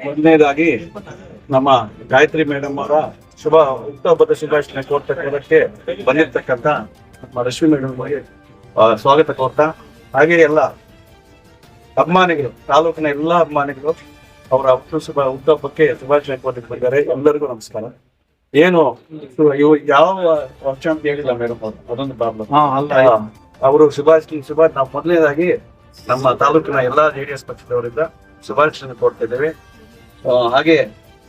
ಮೊದಲನೇದಾಗಿ ನಮ್ಮ ಗಾಯತ್ರಿ ಮೇಡಮ್ ಅವರ ಶುಭ ಹುಟ್ಟುಹಬ್ಬದ ಶುಭಾಶಯ ಕೋರ್ತಕ್ಕೆ ಬಂದಿರ್ತಕ್ಕಂಥ ನಮ್ಮ ರಶ್ಮಿ ಮೇಡಮ್ ಅವರಿಗೆ ಸ್ವಾಗತ ಕೋರ್ತಾ ಹಾಗೆ ಎಲ್ಲ ಅಭಿಮಾನಿಗಳು ತಾಲೂಕಿನ ಎಲ್ಲ ಅಭಿಮಾನಿಗಳು ಅವರ ಹುಟ್ಟು ಶುಭ ಹುಟ್ಟುಹಬ್ಬಕ್ಕೆ ಶುಭಾಶಯ ಕೋರ್ಟಕ್ಕೆ ಬಂದಿದ್ದಾರೆ. ಎಲ್ಲರಿಗೂ ನಮಸ್ಕಾರ. ಏನು ಇವು- ಯಾವ ವರ್ಷ ಅಂತ ಹೇಳಿಲ್ಲ ಮೇಡಮ್ ಅವರು? ಅದೊಂದು ಪ್ರಾಬ್ಲಮ್ ಅವರು ಶುಭಾಶಯ ಶುಭ ನಾವು ಮೊದಲನೇದಾಗಿ ನಮ್ಮ ತಾಲೂಕಿನ ಎಲ್ಲಾ ಜೆಡಿಎಸ್ ಪಕ್ಷದವರಿಂದ ಶುಭಾಶಯ ಕೋರ್ತಿದ್ದೇವೆ ಹಾಗೆ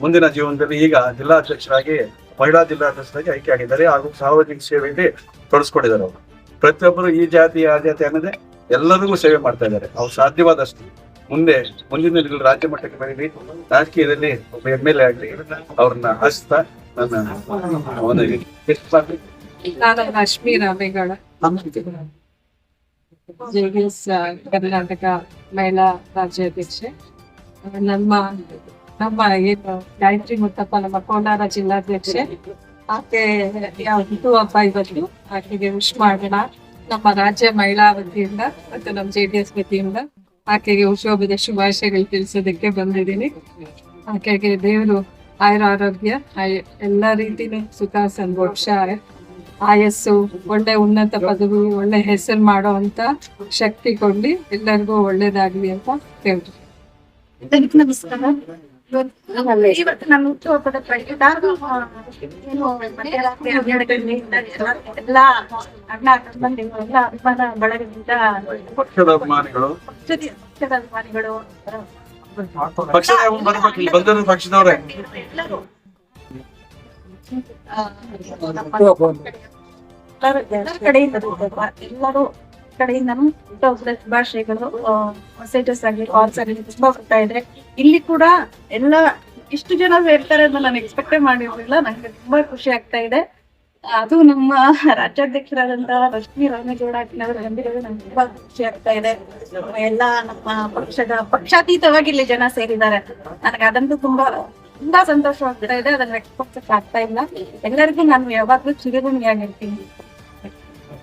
ಮುಂದಿನ ಜೀವನದಲ್ಲಿ ಈಗ ಜಿಲ್ಲಾಧ್ಯಕ್ಷರಾಗಿ, ಮಹಿಳಾ ಜಿಲ್ಲಾಧ್ಯಕ್ಷರಾಗಿ ಆಯ್ಕೆ ಆಗಿದ್ದಾರೆ ಹಾಗೂ ಸಾರ್ವಜನಿಕ ಸೇವೆಯಲ್ಲಿ ತೊಡಸ್ಕೊಂಡಿದ್ದಾರೆ ಅವರು. ಪ್ರತಿಯೊಬ್ಬರು ಈ ಜಾತಿ, ಆ ಜಾತಿ ಅನ್ನೋದೇ ಎಲ್ಲರಿಗೂ ಸೇವೆ ಮಾಡ್ತಾ ಇದ್ದಾರೆ. ಅವ್ರು ಸಾಧ್ಯವಾದಷ್ಟು ಮುಂದೆ, ಮುಂದಿನ ರಾಜ್ಯ ಮಟ್ಟಕ್ಕೆ ಬರೀಲಿ ರಾಜಕೀಯದಲ್ಲಿ ಒಬ್ಬ ಎಂ ಎಲ್ ಎ ಆಗಲಿ, ಅವ್ರನ್ನ ಹಸ್ತಾ ನನ್ನ ಜೆಡಿಎಸ್, ಕರ್ನಾಟಕ ಮಹಿಳಾ ರಾಜ್ಯಾಧ್ಯಕ್ಷೆ. ನಮ್ಮ ನಮ್ಮ ಏನು ಗಾಯತ್ರಿ ಮುತ್ತಪ್ಪ ನಮ್ಮ ಕೋಲಾರ ಜಿಲ್ಲಾಧ್ಯಕ್ಷೆ, ಆಕೆ ಹುಟ್ಟು ಹುಟ್ಟುಹಬ್ಬ ಇವತ್ತು, ಆಕೆಗೆ ವಿಶ್ ಮಾಡೋಣ. ನಮ್ಮ ರಾಜ್ಯ ಮಹಿಳಾ ವತಿಯಿಂದ ಮತ್ತು ನಮ್ಮ ಜೆ ಡಿ ಎಸ್ ವತಿಯಿಂದ ಆಕೆಗೆ ಹುಟ್ಟುಹಬ್ಬದ ಶುಭಾಶಯಗಳು ತಿಳಿಸೋದಕ್ಕೆ ಬಂದಿದ್ದೀನಿ. ಆಕೆಗೆ ದೇವರು ಆಯುರ ಆರೋಗ್ಯ ಎಲ್ಲ ರೀತಿನೂ ಸುಖ, ಸಂತೋಷ, ಆಯಸ್ಸು, ಒಳ್ಳೆ ಉನ್ನತ ಪದವಿ, ಒಳ್ಳೆ ಹೆಸರು ಮಾಡೋ ಅಂತ ಶಕ್ತಿ ಕೊಡ್ಲಿ ಎಲ್ಲರಿಗೂ ಒಳ್ಳೇದಾಗ್ಲಿ ಅಂತ ಎಲ್ಲರಿಗೂ ನಮಸ್ಕಾರ. ಇವತ್ತು ಇವತ್ತು ನನ್ನ ಹುಟ್ಟುಹಬ್ಬದ ಪ್ರಯುಕ್ತ ಏನು ಮಧ್ಯರಾತ್ರಿ ಹನ್ನೆರಡು ಗಂಟೆಯಿಂದ ಎಲ್ಲ ಅಣ್ಣ ತಮ್ಮಂದಿರು ಎಲ್ಲ ಅಭಿಮಾನ ಬಳಗದಿಂದ ಅಭಿಮಾನಿಗಳು ಎಲ್ಲರ ಕಡೆಯಿಂದ ಎಲ್ಲರೂ ಕಡೆಯಿಂದನೂ ಶುಭಾಶಯಗಳು ಮೆಸೇಜಸ್ ಆಗಲಿ ಕಾಲ್ಸ್ ಆಗಲಿ ತುಂಬಾ ಬರ್ತಾ ಇದೆ. ಇಲ್ಲಿ ಕೂಡ ಎಲ್ಲ ಇಷ್ಟು ಜನ ಸೇರ್ತಾರೆ ಅಂತ ನಾನು ಎಕ್ಸ್ಪೆಕ್ಟೇ ಮಾಡಿರ್ಲಿಲ್ಲ. ನಂಗೆ ತುಂಬಾ ಖುಷಿ ಆಗ್ತಾ ಇದೆ. ಅದು ನಮ್ಮ ರಾಜ್ಯಾಧ್ಯಕ್ಷರಾದಂತಹ ಲಕ್ಷ್ಮಿ ರಾಮೇಗೌಡ ಅವರು ಬಂದಿರೋದು ನಂಗೆ ತುಂಬಾ ಖುಷಿ ಆಗ್ತಾ ಇದೆ. ಎಲ್ಲ ನಮ್ಮ ಪಕ್ಷದ ಪಕ್ಷಾತೀತವಾಗಿ ಇಲ್ಲಿ ಜನ ಸೇರಿದ್ದಾರೆ. ನನಗೆ ಅದಂತೂ ತುಂಬಾ ತುಂಬಾ ಸಂತೋಷ ಆಗ್ತಾ ಇದೆ. ಅದನ್ನ ಎಕ್ಸ್ಪೆಕ್ಟ್ ಆಗ್ತಾ ಇಲ್ಲ. ಎಲ್ಲರಿಗೂ ನಾನು ಯಾವಾಗ್ಲೂ ಚಿರಋಣಿಯಾಗಿರ್ತೀನಿ.